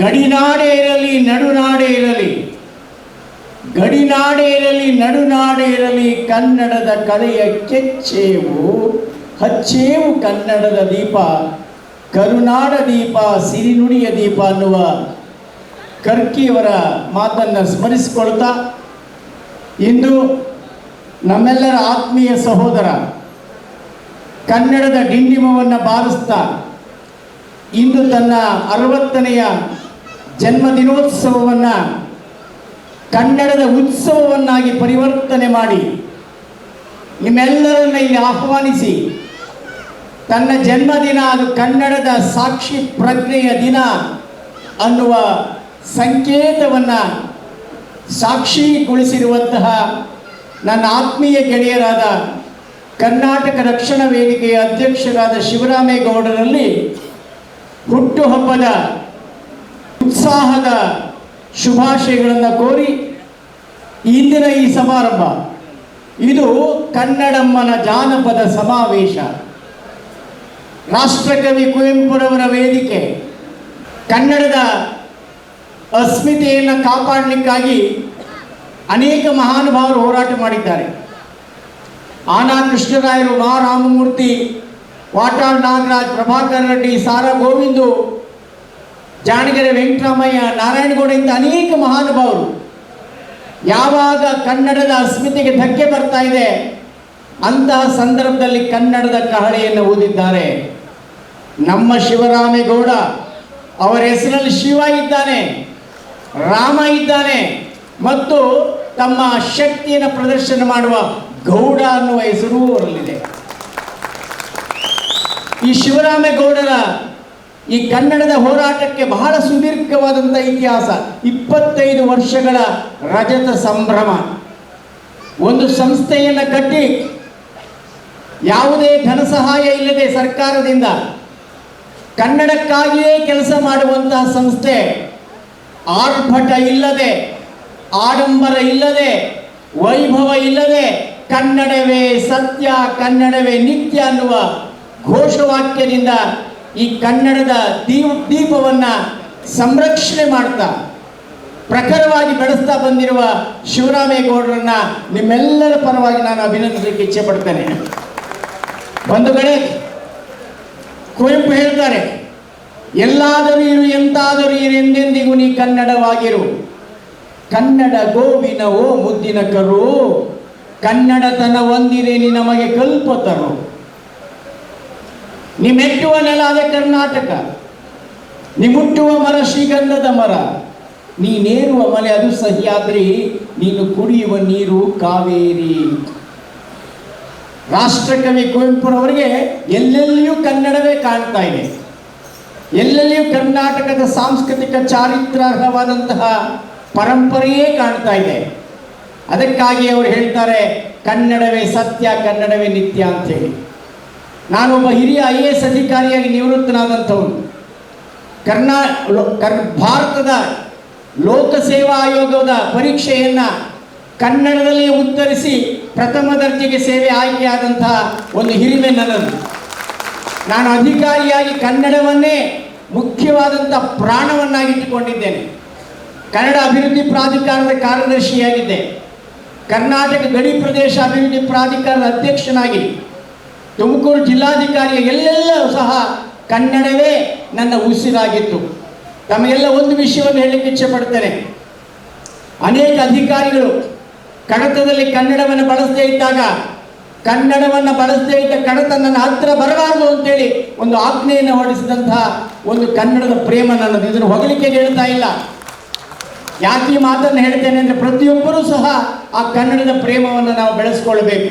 ಗಡಿನಾಡೇ ಇರಲಿ, ನಡುನಾಡೇ ಇರಲಿ. ಗಡಿನಾಡೇ ಇರಲಿ, ನಡುನಾಡೇ ಇರಲಿ, ಕನ್ನಡದ ಕಲೆಯ ಕೆಚ್ಚೇವು, ಹಚ್ಚೇವು ಕನ್ನಡದ ದೀಪ, ಕರುನಾಡ ದೀಪ, ಸಿರಿನುಡಿಯ ದೀಪ ಅನ್ನುವ ಕರ್ಕಿಯವರ ಮಾತನ್ನು ಸ್ಮರಿಸಿಕೊಳ್ತಾ, ಇಂದು ನಮ್ಮೆಲ್ಲರ ಆತ್ಮೀಯ ಸಹೋದರ, ಕನ್ನಡದ ಡಿಂಡಿಮವನ್ನು ಬಾರಿಸ್ತಾ, ಇಂದು ತನ್ನ ಅರವತ್ತನೆಯ ಜನ್ಮದಿನೋತ್ಸವವನ್ನು ಕನ್ನಡದ ಉತ್ಸವವನ್ನಾಗಿ ಪರಿವರ್ತನೆ ಮಾಡಿ ನಿಮ್ಮೆಲ್ಲರನ್ನ ಇಲ್ಲಿ ಆಹ್ವಾನಿಸಿ, ತನ್ನ ಜನ್ಮದಿನ ಅದು ಕನ್ನಡದ ಸಾಕ್ಷಿ ಪ್ರಜ್ಞೆಯ ದಿನ ಅನ್ನುವ ಸಂಕೇತವನ್ನು ಸಾಕ್ಷಿಗೊಳಿಸಿರುವಂತಹ ನನ್ನ ಆತ್ಮೀಯ ಗೆಳೆಯರಾದ ಕರ್ನಾಟಕ ರಕ್ಷಣಾ ವೇದಿಕೆಯ ಅಧ್ಯಕ್ಷರಾದ ಶಿವರಾಮೇಗೌಡರಲ್ಲಿ ಹುಟ್ಟುಹಬ್ಬದ ಉತ್ಸಾಹದ ಶುಭಾಶಯಗಳನ್ನು ಕೋರಿ ಇಂದಿನ ಈ ಸಮಾರಂಭ. ಇದು ಕನ್ನಡಮ್ಮನ ಜಾನಪದ ಸಮಾವೇಶ. ರಾಷ್ಟ್ರಕವಿ ಕುವೆಂಪುರವರ ವೇದಿಕೆ ಕನ್ನಡದ ಅಸ್ಮಿತೆಯನ್ನು ಕಾಪಾಡಲಿಕ್ಕಾಗಿ ಅನೇಕ ಮಹಾನುಭಾವರು ಹೋರಾಟ ಮಾಡಿದ್ದಾರೆ. ಆನಾ ಕೃಷ್ಣರಾಯರು ಮಾ ರಾಮಮೂರ್ತಿ, ವಾಟಾಳ್ ನಾಗರಾಜ್, ಪ್ರಭಾಕರ್ ರೆಡ್ಡಿ, ಸಾರಾ ಗೋವಿಂದು ಜಾಣಗೆರೆ ವೆಂಕಟರಾಮಯ್ಯ ನಾರಾಯಣಗೌಡ ಇಂತ ಅನೇಕ ಮಹಾನುಭಾವರು. ಯಾವಾಗ ಕನ್ನಡದ ಅಸ್ಮಿತೆಗೆ ಧಕ್ಕೆ ಬರ್ತಾ ಇದೆ, ಅಂತಹ ಸಂದರ್ಭದಲ್ಲಿ ಕನ್ನಡದ ಕಹಳೆಯನ್ನು ಓದಿದ್ದಾರೆ ನಮ್ಮ ಶಿವರಾಮೇಗೌಡ ಅವರ ಹೆಸರಲ್ಲಿ ಶಿವ ಇದ್ದಾನೆ, ರಾಮ ಇದ್ದಾನೆ, ಮತ್ತು ತಮ್ಮ ಶಕ್ತಿಯನ್ನು ಪ್ರದರ್ಶನ ಮಾಡುವ ಗೌಡ ಅನ್ನುವ ಹೆಸರು ಅವರಲ್ಲಿದೆ. ಈ ಶಿವರಾಮೇಗೌಡರ ಈ ಕನ್ನಡದ ಹೋರಾಟಕ್ಕೆ ಬಹಳ ಸುದೀರ್ಘವಾದಂಥ ಇತಿಹಾಸ. ಇಪ್ಪತ್ತೈದು ವರ್ಷಗಳ ರಜತ ಸಂಭ್ರಮ. ಒಂದು ಸಂಸ್ಥೆಯನ್ನು ಕಟ್ಟಿ ಯಾವುದೇ ಧನ ಸಹಾಯ ಇಲ್ಲದೆ ಸರ್ಕಾರದಿಂದ ಕನ್ನಡಕ್ಕಾಗಿಯೇ ಕೆಲಸ ಮಾಡುವಂತಹ ಸಂಸ್ಥೆ ಆರ್ಭಟ ಇಲ್ಲದೆ, ಆಡಂಬರ ಇಲ್ಲದೆ, ವೈಭವ ಇಲ್ಲದೆ ಕನ್ನಡವೇ ಸತ್ಯ, ಕನ್ನಡವೇ ನಿತ್ಯ ಅನ್ನುವ ಘೋಷವಾಕ್ಯದಿಂದ ಈ ಕನ್ನಡದ ದೀಪ ದೀಪವನ್ನು ಸಂರಕ್ಷಣೆ ಮಾಡ್ತಾ, ಪ್ರಖರವಾಗಿ ಬೆಳೆಸ್ತಾ ಬಂದಿರುವ ಶಿವರಾಮೇಗೌಡರನ್ನ ನಿಮ್ಮೆಲ್ಲರ ಪರವಾಗಿ ನಾನು ಅಭಿನಂದಿಸಲಿಕ್ಕೆ ಇಚ್ಛೆ ಪಡ್ತೇನೆ. ಒಂದು ಕಡೆ ಕುವೆಂಪು ಹೇಳ್ತಾರೆ, ಎಲ್ಲಾದರೂ ಇರು, ಎಂತಾದರೂ ಇರು, ಎಂದೆಂದಿಗೂ ನೀ ಕನ್ನಡವಾಗಿರು. ಕನ್ನಡ ಗೋವಿನ ಓ ಮುದ್ದಿನ ಕರು. ಕನ್ನಡತನ ಒಂದಿರೇನಿ ನಮಗೆ ಕಲ್ಪತರು. ನೀ ಮೆಟ್ಟುವ ನೆಲ ಅದೇ ಕರ್ನಾಟಕ. ನೀ ಮುಟ್ಟುವ ಮರ ಶ್ರೀಗಂಧದ ಮರ. ನೀನೇರುವ ಮಲೆ ಅದು ಸಹ್ಯಾದ್ರಿ ನೀನು ಕುಡಿಯುವ ನೀರು ಕಾವೇರಿ. ರಾಷ್ಟ್ರಕವಿ ಕುವೆಂಪುರವರಿಗೆ ಎಲ್ಲೆಲ್ಲಿಯೂ ಕನ್ನಡವೇ ಕಾಣ್ತಾ ಇದೆ. ಎಲ್ಲೆಲ್ಲಿಯೂ ಕರ್ನಾಟಕದ ಸಾಂಸ್ಕೃತಿಕ ಚಾರಿತ್ರಾರ್ಹವಾದಂತಹ ಪರಂಪರೆಯೇ ಕಾಣ್ತಾ ಇದೆ. ಅದಕ್ಕಾಗಿ ಅವರು ಹೇಳ್ತಾರೆ, ಕನ್ನಡವೇ ಸತ್ಯ, ಕನ್ನಡವೇ ನಿತ್ಯ ಅಂತೇಳಿ ನಾನೊಬ್ಬ ಹಿರಿಯ ಐ ಎ ಎಸ್ ಅಧಿಕಾರಿಯಾಗಿ ನಿವೃತ್ತನಾದಂಥವನು. ಕರ್ನಾ ಕರ್ ಭಾರತದ ಲೋಕಸೇವಾ ಆಯೋಗದ ಪರೀಕ್ಷೆಯನ್ನು ಕನ್ನಡದಲ್ಲಿ ಉತ್ತರಿಸಿ ಪ್ರಥಮ ದರ್ಜೆಗೆ ಸೇವೆ ಆಯ್ಕೆಯಾದಂತಹ ಒಂದು ಹಿರಿಮೆ ನನ್ನದು. ನಾನು ಅಧಿಕಾರಿಯಾಗಿ ಕನ್ನಡವನ್ನೇ ಮುಖ್ಯವಾದಂಥ ಪ್ರಾಣವನ್ನಾಗಿಟ್ಟುಕೊಂಡಿದ್ದೇನೆ. ಕನ್ನಡ ಅಭಿವೃದ್ಧಿ ಪ್ರಾಧಿಕಾರದ ಕಾರ್ಯದರ್ಶಿಯಾಗಿದ್ದೆ. ಕರ್ನಾಟಕ ಗಡಿ ಪ್ರದೇಶ ಅಭಿವೃದ್ಧಿ ಪ್ರಾಧಿಕಾರದ ಅಧ್ಯಕ್ಷನಾಗಿ ತುಮಕೂರು ಜಿಲ್ಲಾಧಿಕಾರಿಯ ಎಲ್ಲೆಲ್ಲ ಸಹ ಕನ್ನಡವೇ ನನ್ನ ಉಸಿರಾಗಿತ್ತು. ತಮಗೆಲ್ಲ ಒಂದು ವಿಷಯವನ್ನು ಹೇಳಲಿಕ್ಕೆ ಇಚ್ಛೆ ಪಡ್ತೇನೆ ಅನೇಕ ಅಧಿಕಾರಿಗಳು ಕಡತದಲ್ಲಿ ಕನ್ನಡವನ್ನು ಬಳಸದೇ ಇದ್ದಾಗ, ಕನ್ನಡವನ್ನು ಬಳಸದೇ ಇದ್ದ ಕಡತ ನನ್ನ ಹತ್ತಿರ ಬರಬಾರದು ಅಂತೇಳಿ ಒಂದು ಆಜ್ಞೆಯನ್ನು ಹೊರಡಿಸಿದಂತಹ ಒಂದು ಕನ್ನಡದ ಪ್ರೇಮ ನನ್ನದು. ಇದನ್ನು ಹೊಗಳಿಕೆ ಹೇಳ್ತಾ ಇಲ್ಲ. ಯಾಕೆ ಮಾತನ್ನು ಹೇಳ್ತೇನೆ ಅಂದರೆ ಪ್ರತಿಯೊಬ್ಬರೂ ಸಹ ಆ ಕನ್ನಡದ ಪ್ರೇಮವನ್ನು ನಾವು ಬೆಳೆಸ್ಕೊಳ್ಬೇಕು